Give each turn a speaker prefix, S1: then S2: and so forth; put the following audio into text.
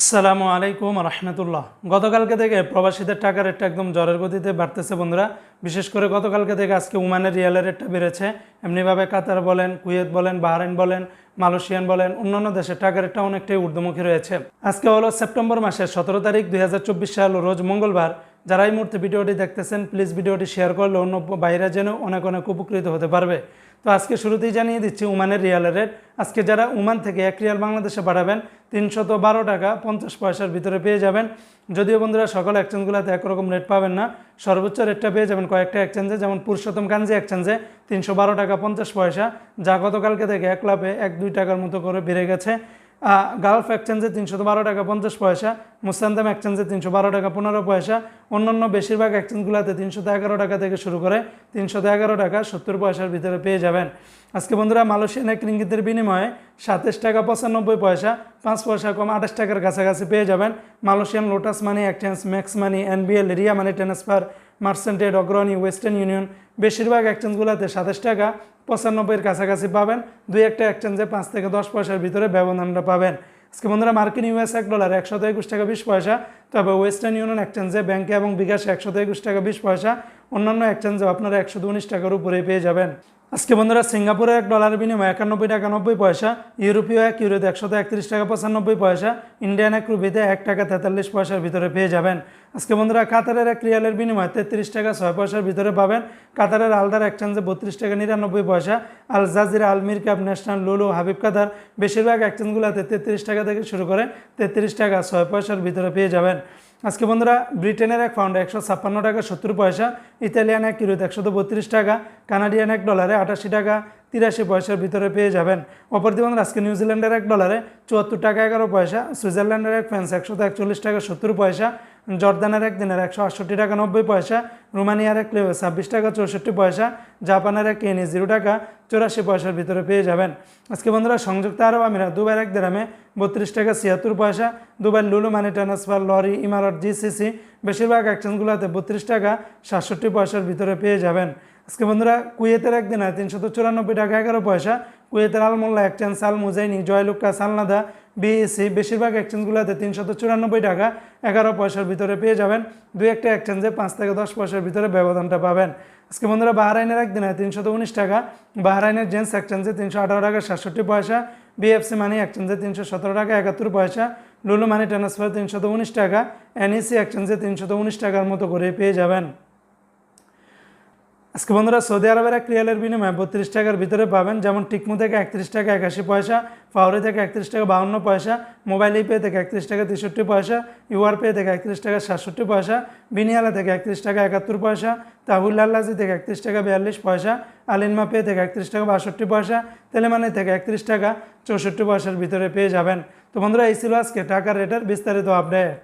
S1: আসসালামু আলাইকুম রহমতুল্লাহ। গতকালকে থেকে প্রবাসীদের টাকা রেটটা একদম জ্বরের গতিতে বাড়তেছে বন্ধুরা। বিশেষ করে গতকালকে থেকে আজকে উমানের রিয়ালের রেটটা বেড়েছে। এমনিভাবে কাতার বলেন, কুয়েত বলেন, বাহরাইন বলেন, মালয়েশিয়ান বলেন, অন্যান্য দেশের টাকা রেটটা অনেকটাই ঊর্ধ্বমুখী রয়েছে। আজকে হলো সেপ্টেম্বর মাসের সতেরো তারিখ দুই হাজার চব্বিশ সাল, রোজ মঙ্গলবার। যারা এই মুহূর্তে ভিডিওটি দেখতেছেন প্লিজ ভিডিওটি শেয়ার করলে অন্য বাইরে যেন অনেক অনেক উপকৃত হতে পারবে। তো আজকে শুরুতেই জানিয়ে দিচ্ছি উমানের রিয়ালের রেট। আজকে যারা উমান থেকে এক রিয়াল বাংলাদেশে পাঠাবেন তিনশত বারো টাকা পঞ্চাশ পয়সার ভিতরে পেয়ে যাবেন। যদিও বন্ধুরা, সকল এক্সচেঞ্জগুলোতে একরকম রেট পাবেন না। সর্বোচ্চ রেটটা পেয়ে যাবেন কয়েকটা এক্সচেঞ্জে যেমন পুরুষোত্তম কাঞ্জি এক্সচেঞ্জে তিনশো বারো টাকা পঞ্চাশ পয়সা, যা গতকালকে থেকে এক লাভে এক দুই টাকার মতো করে বেড়ে গেছে। গালফ এক্সচেঞ্জে তিনশো বারো টাকা পঞ্চাশ পয়সা মুস্তান্দাম এক্সচেঞ্জে তিনশো বারো টাকা পনেরো পয়সা, অন্যান্য বেশিরভাগ এক্সচেঞ্জগুলোতে তিনশো এগারো টাকা থেকে শুরু করে তিনশো এগারো টাকা সত্তর পয়সার ভিতরে পেয়ে যাবেন। আজকে বন্ধুরা মালয়েশিয়ান এক রিঙ্গিতের বিনিময়ে সাতাশ টাকা পঁচানব্বই পয়সা, পাঁচ পয়সা কম আঠাশ টাকার কাছাকাছি পেয়ে যাবেন। Malaysian Lotus money exchange Max money NBL Ria money transfer মার্সেন্টেড Agrani Western Union বেশিরভাগ এক্সচেঞ্জগুলোতে সাতাশ টাকা পঁচানব্বইয়ের কাছাকাছি পাবেন। দুই একটা এক্সচেঞ্জে পাঁচ থেকে দশ পয়সার ভিতরে ব্যবধানটা পাবেন। আজকে বন্ধুরা, মার্কিন ইউএস এক ডলার একশত একুশ টাকা বিশ পয়সা, তবে ওয়েস্টার্ন ইউনিয়ন এক্সচেঞ্জে ব্যাংকে এবং বিকাশে একশত একুশ টাকা বিশ পয়সা, অন্যান্য এক্সচেঞ্জে আপনারা একশো উনিশ টাকার উপরে পেয়ে যাবেন। আজকে বন্ধুরা সিঙ্গাপুরে এক ডলার বিনিময় একানব্বই টাকা নব্বই পয়সা, ইউরোপীয় এক ইউরোতে একশত একত্রিশ টাকা পঁচানব্বই পয়সা, ইন্ডিয়ান এক রুপিতে এক টাকা তেতাল্লিশ পয়সার ভিতরে পেয়ে যাবেন। আজকে বন্ধুরা কাতারের এক রিয়ালের বিনিময় তেত্রিশ টাকা ছয় পয়সার ভিতরে পাবেন। কাতারের আলদার এক্সচেঞ্জে বত্রিশ টাকা নিরানব্বই পয়সা, আল জাজিরা আলমির কাপ ন্যাশনাল, লুলু, হাবিব কাতার বেশিরভাগ এক্সচেঞ্জগুলোতে তেত্রিশ টাকা থেকে শুরু করে তেত্রিশ টাকা ছয় পয়সার ভিতরে পেয়ে যাবেন। আজকে বন্ধুরা, ব্রিটেনের এক পাউন্ডে একশো ছাপ্পান্ন টাকা, সত্তর পয়সা, ইতালিয়ান এক ইউরোতে একশত বত্রিশ টাকা, কানাডিয়ান এক ডলারে আটাশি টাকা, তিরাশি পয়সার ভিতরে পেয়ে যাবেন। অপরদি বন্ধুরা, আজকে নিউজিল্যান্ডের এক ডলারে চুয়াত্তর টাকা, এগারো পয়সা, সুইজারল্যান্ডের এক ফ্যান্স একশত একচল্লিশ টাকা, সত্তর পয়সা জর্দানের এক দিনের একশো আটষট্টি টাকা নব্বই পয়সা, রোমানিয়ার এক লেভে ছাব্বিশ টাকা চৌষট্টি পয়সা, জাপানের এক কেনি জিরো টাকা চৌরাশি পয়সার ভিতরে পেয়ে যাবেন। আজকে বন্ধুরা, সংযুক্ত আরব আমিরা দুবাইয়ের এক দেরামে বত্রিশ টাকা ছিয়াত্তর পয়সা, দুবাই লুলু মানি ট্রান্সফার, লরি, ইমারত, জিসিসি, বেশিরভাগ অ্যাকশনগুলোতে বত্রিশ টাকা সাতষট্টি পয়সার ভিতরে পেয়ে যাবেন। আজকে বন্ধুরা কুয়েতের একদিনে তিনশত চুরানব্বই টাকা, এগারো পয়সা। কুয়েতের আলমোল্লা এক্সচেঞ্জ সাল মুজাইনি জয়লুক্কা সালনাদা বিএসসি বেশিরভাগ এক্সচেঞ্জগুলোতে তিনশত চুরানব্বই টাকা, এগারো পয়সার ভিতরে পেয়ে যাবেন। দু একটা এক্সচেঞ্জে পাঁচ থেকে দশ পয়সার ভিতরে ব্যবধানটা পাবেন। আজকে বন্ধুরা বাহরাইনের একদিনে তিনশত উনিশ টাকা। বাহরাইনের জেন্টস এক্সচেঞ্জে তিনশো আঠারো টাকা, সাতষট্টি পয়সা। বিএফসি মানি এক্সচেঞ্জে তিনশো সতেরো টাকা, একাত্তর পয়সা। লুলু মানি ট্রান্সফার তিনশত উনিশ টাকা। এনইসি এক্সচেঞ্জে তিনশত উনিশ টাকার মতো করে পেয়ে যাবেন। আজকে বন্ধুরা সৌদি আরবের এক রিয়ালের বিনিময়ে বত্রিশ টাকার ভিতরে পাবেন, যেমন টিকমু থেকে একত্রিশ টাকা একাশি পয়সা ফাউরি থেকে একত্রিশ টাকা বাউন্ন পয়সা, মোবাইল ইপে থেকে একত্রিশ টাকা তেষট্টি পয়সা ইউআর পে থেকে একত্রিশ টাকা সাতষট্টি পয়সা, বিনিয়ালা থেকে একত্রিশ টাকা একাত্তর পয়সা তাহুল্লাহাজি থেকে একত্রিশ টাকা বিয়াল্লিশ পয়সা আলিনমা পে থেকে একত্রিশ টাকা বাষট্টি পয়সা, তেলেমানি থেকে একত্রিশ টাকা চৌষট্টি পয়সার ভিতরে পেয়ে যাবেন। তো বন্ধুরা, এই ছিল আজকে টাকার রেটের বিস্তারিত আপডেট